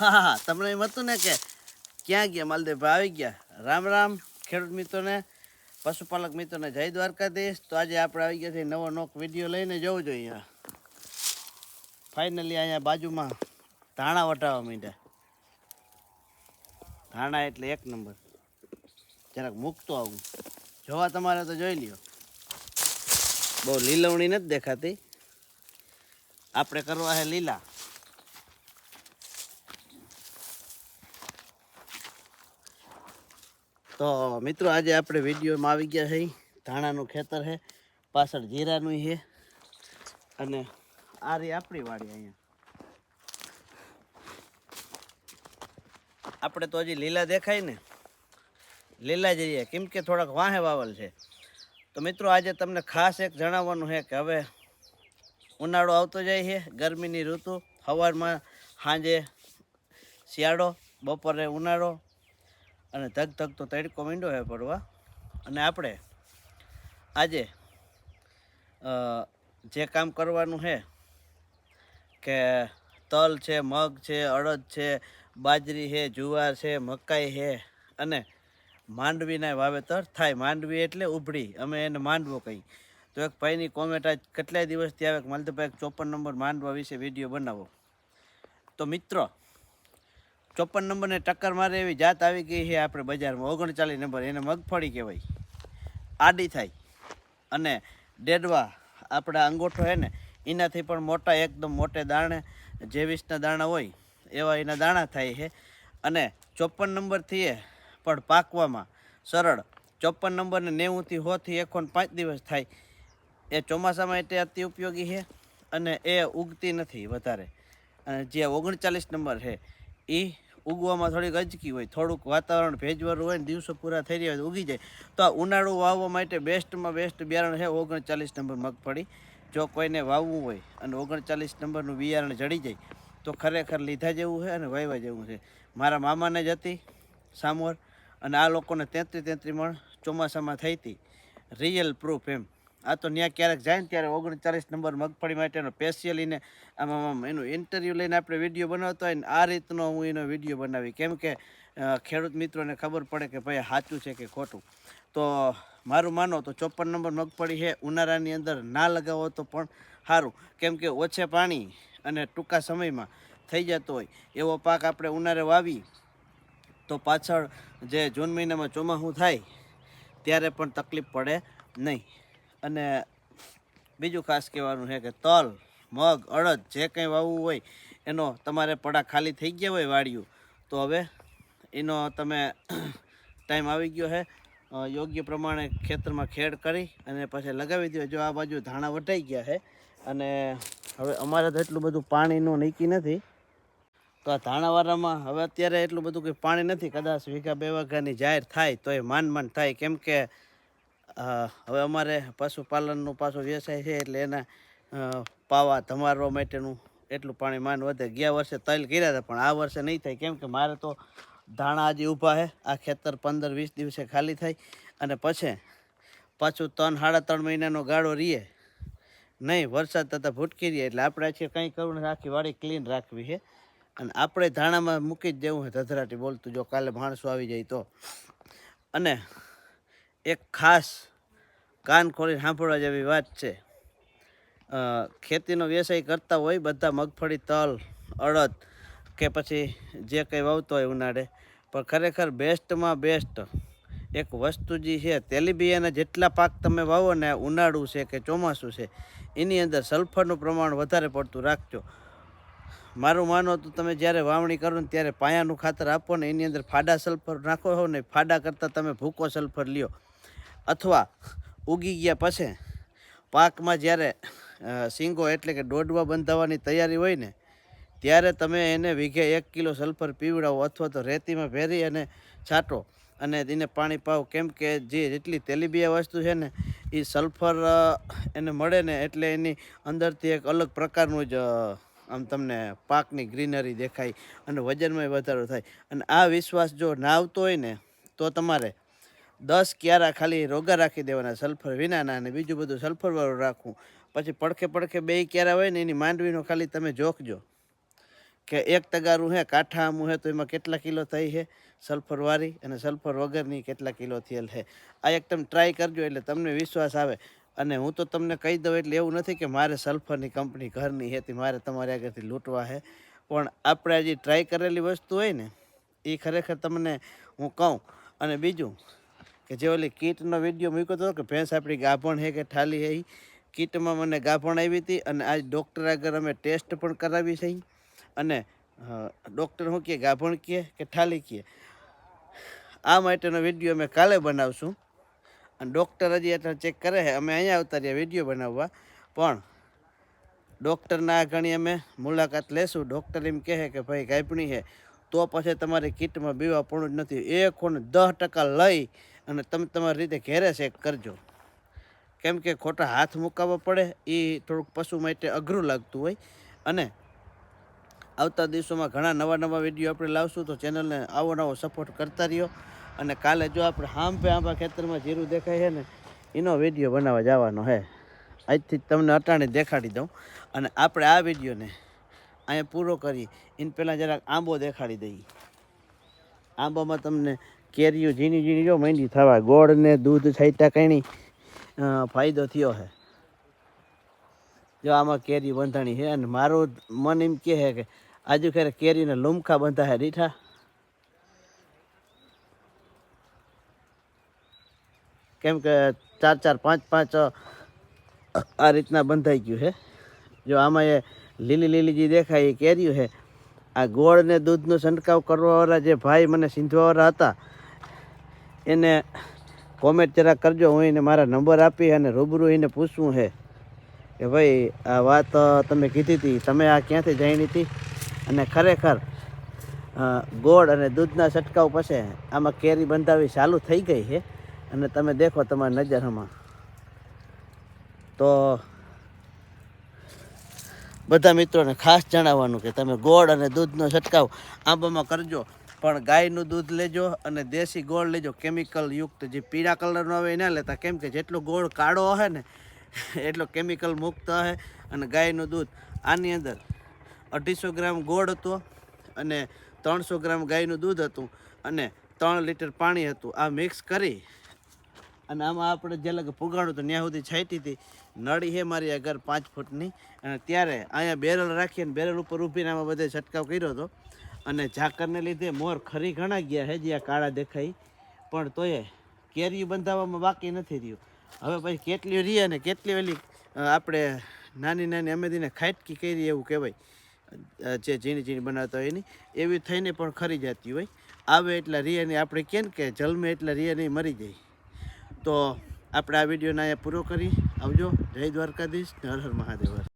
હા હા તમને એમ હતું ને કે ક્યાં ગયા? માલદેવભાઈ આવી ગયા. રામ રામ, ખેડૂત મિત્રોને, પશુપાલક મિત્રોને જય દ્વારકાધીશ. તો આજે આપણે આવી ગયા છે નવો નોક વીડિયો લઈને જવું જોઈએ ફાઇનલી અહીંયા બાજુમાં ધાણા વટાવવા માંડ્યા. ધાણા એટલે એક નંબર. જરાક મૂકતો આવું. જોવા તમારે તો જોઈ લ્યો. બહુ લીલવણી નથી દેખાતી. આપણે કરવા છે લીલા. તો મિત્રો, આજે આપણે વિડીયોમાં આવી ગયા છે ધાણાનું ખેતર છે પાછળ જીરાનું છે અને આ રહી આપણી વાડી અહીંયા. આપણે તો હજી લીલા દેખાય ને. લીલા જઈએ કેમ કે થોડાક વાહે વાવલ છે. તો મિત્રો, આજે તમને ખાસ એક જણાવવાનું છે કે હવે ઉનાળો આવતો જાય છે, ગરમીની ઋતુ. સવારમાં સાંજે શિયાળો, બપોરે ઉનાળો અને ધગ ધગ તો તડકો મીંડો હે પડવા અને આપણે આજે જે કામ કરવાનું છે કે તલ છે, મગ છે, અડદ છે, બાજરી છે જુવાર છે, મકાઈ છે અને માંડવીના વાવેતર થાય. માંડવી એટલે ઉભળી અમે એને માંડવો કહી તો એક ભાઈની કોમેન્ટ આજ કેટલાય દિવસથી આવે કે માલતીભાઈ ચોપન નંબર માંડવા વિશે વીડિયો બનાવો. તો મિત્રો ચોપન નંબરને ટક્કર મારે એવી જાત આવી ગઈ છે, આપણે બજારમાં ઓગણચાલીસ નંબર, એને મગફળી કહેવાય. આડી થાય. અને ડેડવા આપણા અંગોઠો છે ને, એનાથી પણ મોટા, એકદમ મોટે દાણે, જેવીસના દાણા હોય, એવા એના દાણા થાય છે. અને ચોપન નંબરથી એ પણ પાકવામાં સરળ. ચોપન નંબરને નેવુંથી હોથી એકો પાંચ દિવસ થાય. એ ચોમાસામાં એટલે અતિ ઉપયોગી છે અને એ ઉગતી નથી વધારે. અને જે ઓગણચાલીસ નંબર છે એ ઉગવામાં થોડીક અજકી હોય, થોડુંક વાતાવરણ ભેજવાળું હોય ને દિવસો પૂરા થઈ રહ્યા હોય ઉગી જાય. તો આ ઉનાળુ વાવવા માટે બેસ્ટમાં બેસ્ટ બિયારણ છે ઓગણચાલીસ નંબર મગફળી. જો કોઈને વાવવું હોય અને ઓગણચાલીસ નંબરનું બિયારણ જડી જાય, તો ખરેખર લીધા જેવું છે અને વાવવા જેવું છે. મારા મામાને જ હતી સામોર અને આ લોકોને તેત્રી તેત્રી મણ ચોમાસામાં થઈ હતી. રિયલ પ્રૂફ એમ. આ તો ત્યાં ક્યારેક જાય ને ત્યારે ઓગણચાલીસ નંબર મગફળી માટેનો સ્પેશિયલીને આમાં, આમ એનું ઇન્ટરવ્યૂ લઈને આપણે વીડિયો બનાવતો હોય ને, આ રીતનો હું એનો વીડિયો બનાવી. કેમ કે ખેડૂત મિત્રોને ખબર પડે કે ભાઈ સાચું છે કે ખોટું. તો મારું માનો તો ચોપન નંબર મગફળી છે, ઉનાળાની અંદર ના લગાવો તો પણ સારું. કેમ કે ઓછે પાણી અને ટૂંકા સમયમાં થઈ જતો હોય. એવો પાક આપણે ઉનાળે વાવી, તો પાછળ જે જૂન મહિનામાં ચોમાસું થાય, ત્યારે પણ તકલીફ પડે નહીં. અને બીજું ખાસ કહેવાનું છે કે તલ, મગ, અડદ જે કંઈ વાવવું હોય એનો તમારે પડા ખાલી થઈ ગયા હોય વાડિયું, તો હવે એનો તમે ટાઈમ આવી ગયો છે. યોગ્ય પ્રમાણે ખેતરમાં ખેડ કરી અને પછી લગાવી દો જો આ બાજુ ધાણા વટાઈ ગયા છે અને હવે અમારે તો એટલું બધું પાણીનું નીકી નથી. તો આ ધાણાવાળામાં હવે અત્યારે એટલું બધું કંઈ પાણી નથી. કદાચ વીઘા બે વીઘાની જાહેર થાય તો એ માન માંડ થાય. કેમ કે હવે અમારે પશુપાલનનો પાછો વ્યવસાય છે એટલે એના પાવા ધમારવા માટેનું એટલું પાણી માન વધે. ગયા વર્ષે તૈલ કર્યા હતા, પણ આ વર્ષે નહીં થાય. કેમ કે મારે તો ધાણા આજે ઊભા છે. આ ખેતર પંદર વીસ દિવસે ખાલી થાય અને પછી પાછું ત્રણ, સાડા ત્રણ મહિનાનો ગાળો રહીએ. નહીં, વરસાદ થતાં ભૂટકી રહીએ. એટલે આપણે છે કંઈ કરવું રાખી વાડી ક્લીન રાખવી છે. અને આપણે ધાણામાં મૂકી જ દેવું છે. ધધરાટી બોલતું જો કાલે માણસો આવી જાય તો. અને એક ખાસ કાન ખોલી સાંભળવા જેવી વાત છે. ખેતીનો વ્યવસાય કરતા હોય બધા મગફળી, તલ, અડદ કે પછી જે કંઈ વાવતો હોય ઉનાળે, પણ ખરેખર બેસ્ટમાં બેસ્ટ એક વસ્તુ જે છે, તેલીબિયાના જેટલા પાક તમે વાવો ને ઉનાળું છે કે ચોમાસું છે, એની અંદર સલ્ફરનું પ્રમાણ વધારે પડતું રાખજો. મારું માનો તો તમે જ્યારે વાવણી કરો ને ત્યારે પાયાનું ખાતર આપો ને એની અંદર ફાડા સલ્ફર નાખો હો ને ફાડા કરતાં તમે ભૂકો સલ્ફર લ્યો. અથવા ઉગી ગયા પછી પાકમાં જ્યારે સિંગો એટલે કે દોડવા બંધાવવાની તૈયારી હોય ને, ત્યારે તમે એને વીઘે એક કિલો સલ્ફર પીવડાવો અથવા તો રેતીમાં ભેરી અને છાંટો અને એને પાણી પાવ. કેમ કે જે જેટલી તેલીબિયા વસ્તુ છે ને એ સલ્ફર એને મળે ને એટલે એની અંદરથી એક અલગ પ્રકારનું જ આમ તમને પાકની ગ્રીનરી દેખાય અને વજનમાં વધારો થાય. અને આ વિશ્વાસ જો ના આવતો હોય ને, તો તમારે દસ ક્યારા ખાલી રોગા રાખી દેવાના સલ્ફર વિનાના અને બીજું બધું સલ્ફરવાળું રાખવું. પછી પડખે પડખે બે ક્યારા હોય ને, એની માંડવીનો ખાલી તમે જોખજો. કે એક તગારું હે, કાંઠા આમું હે, તો એમાં કેટલા કિલો થઈ છે સલ્ફરવાળી અને સલ્ફર વગરની કેટલા કિલો થયેલ છે આ એક તમે ટ્રાય કરજો એટલે તમને વિશ્વાસ આવે. અને હું તો તમને કહી દઉં એટલે એવું નથી કે મારે સલ્ફરની કંપની ઘરની હેતી મારે તમારી આગળથી લૂંટવા છે પણ આપણે જે ટ્રાય કરેલી વસ્તુ હોય ને એ ખરેખર તમને હું કહું. અને બીજું કે જે ઓલી કીટનો વીડિયો મૂક્યો હતો કે ભેંસ આપણી ગાભણ હે કે ઠાલી હે કીટમાં મને ગાભણ આવી હતી અને આજ ડૉક્ટર આગળ અમે ટેસ્ટ પણ કરાવી છે અને ડૉક્ટર શું કહે? ગાભણ કહે કે ઠાલી કહે? આ માટેનો વીડિયો અમે કાલે બનાવશું. અને ડૉક્ટર હજી એટલે ચેક કરે છે. અમે અહીંયા આવતા રહ્યા વીડિયો બનાવવા. પણ ડૉક્ટરના ઘણી અમે મુલાકાત લેશું. ડૉક્ટર એમ કહે કે ભાઈ ગાયપણી છે. તો પછી તમારી કીટમાં બીવા પણ જ નથી. એક ખૂણ દસ ટકા લઈ અને તમે તમારી રીતે ઘેરે ચેક કરજો. કેમ કે ખોટા હાથ મુકાવવા પડે એ થોડુંક પશુ માટે અઘરું લાગતું હોય. અને આવતા દિવસોમાં ઘણા નવા નવા વીડિયો આપણે લાવશું, તો ચેનલને આવો નવો સપોર્ટ કરતા રહ્યો. અને કાલે જો આપણે હાંભે આંબા ખેતરમાં જીરું દેખાય છે ને, એનો વીડિયો બનાવવા જવાનો છે. આજથી તમને અટાણે દેખાડી દઉં. અને આપણે આ વિડીયોને અહીંયા પૂરો કરી એને પહેલાં જરાક આંબો દેખાડી દઈએ. આંબામાં તમને કેરીઓ ઝીણી ઝીણી જો માંડી થવા, ગોળ ને દૂધ છાંટ્યા કણી ફાયદો થયો છે જો આમાં કેરી બંધાણી છે અને મારું મન એમ કહે છે કે આજુ ખેર કેરીને લુમખા બંધા છે રીઠા. કેમ કે ચાર ચાર પાંચ પાંચ આ રીતના બંધાઈ ગયું છે જો આમાં એ લીલી લીલી જે દેખાય એ કેરીઓ છે આ ગોળ ને દૂધનો છંટકાવ કરવાવાળા જે ભાઈ મને સીંધવાવાળા હતા એને કોમેન્ટ જરા કરજો, હું એને મારા નંબર આપી અને રૂબરૂ એને પૂછવું છે કે ભાઈ, આ વાત તમે કીધી હતી તમે આ ક્યાંથી જાણી હતી અને ખરેખર ગોળ અને દૂધના છંટકાવ પછી આમાં કેરી બંધાવી ચાલુ થઈ ગઈ છે અને તમે દેખો તમારી નજરમાં તો બધા મિત્રોને ખાસ જણાવવાનું કે તમે ગોળ અને દૂધનો છંટકાવ આંબામાં કરજો. પણ ગાયનું દૂધ લેજો અને દેશી ગોળ લેજો. કેમિકલ યુક્ત જે પીળા કલરનો આવે એના લેતા કેમ કે જેટલો ગોળ કાળો હે ને, એટલો કેમિકલ મુક્ત હશે અને ગાયનું દૂધ. આની અંદર અઢીસો ગ્રામ ગોળ હતો અને ત્રણસો ગ્રામ ગાયનું દૂધ હતું અને ત્રણ લીટર પાણી હતું. આ મિક્સ કરી અને આમાં આપણે જે લગે પુગાડું તો ત્યાં સુધી છાંટી હતી. નળી હે મારી આગળ પાંચ ફૂટની. અને ત્યારે અહીંયા બેરલ રાખીને બેરલ ઉપર ઊભીને આમાં બધે છંટકાવ કર્યો હતો. અને ઝાકરને લીધે મોર ખરી ઘણા ગયા છે જ્યાં કાળા દેખાય. પણ તોય કેરી બંધાવવામાં બાકી નથી રહ્યું. હવે પછી કેટલી રહી અને કેટલી ઓલી આપણે નાની નાની અમે દીને ખાટકી કરી એવું કહેવાય. જે ઝીણી ઝીણી બનાવતા હોય એની. એવી થઈને પણ ખરી જતી હોય. આવે એટલા રિયાની આપણે કેમ કે જલમે એટલા નહીં મરી જાય. તો આપણે આ વિડીયોને અહીંયા પૂરો કરી. આવજો. જય દ્વારકાધીશ. હર હર મહાદેવ.